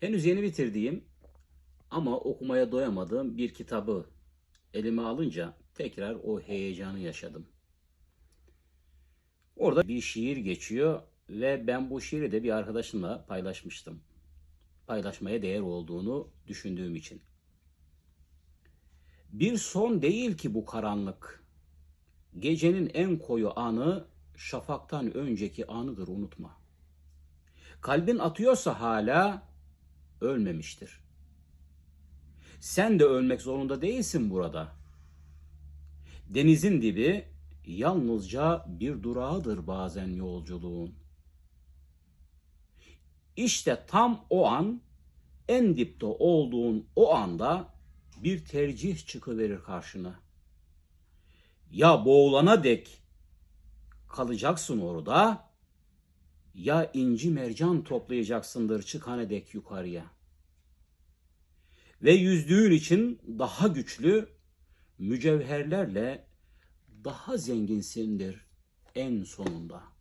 Henüz yeni bitirdiğim ama okumaya doyamadığım bir kitabı elime alınca tekrar o heyecanı yaşadım. Orada bir şiir geçiyor ve ben bu şiiri de bir arkadaşımla paylaşmıştım. Paylaşmaya değer olduğunu düşündüğüm için. Bir son değil ki bu karanlık. Gecenin en koyu anı şafaktan önceki anıdır unutma. Kalbin atıyorsa hala ölmemiştir. Sen de ölmek zorunda değilsin burada. Denizin dibi yalnızca bir durağıdır bazen yolculuğun. İşte tam o an en dipte olduğun o anda bir tercih çıkıverir karşına. Ya boğulana dek kalacaksın orada ya inci mercan toplayacaksındır çıkana dek yukarıya. Ve yüzdüğün için daha güçlü mücevherlerle daha zenginsindir en sonunda.''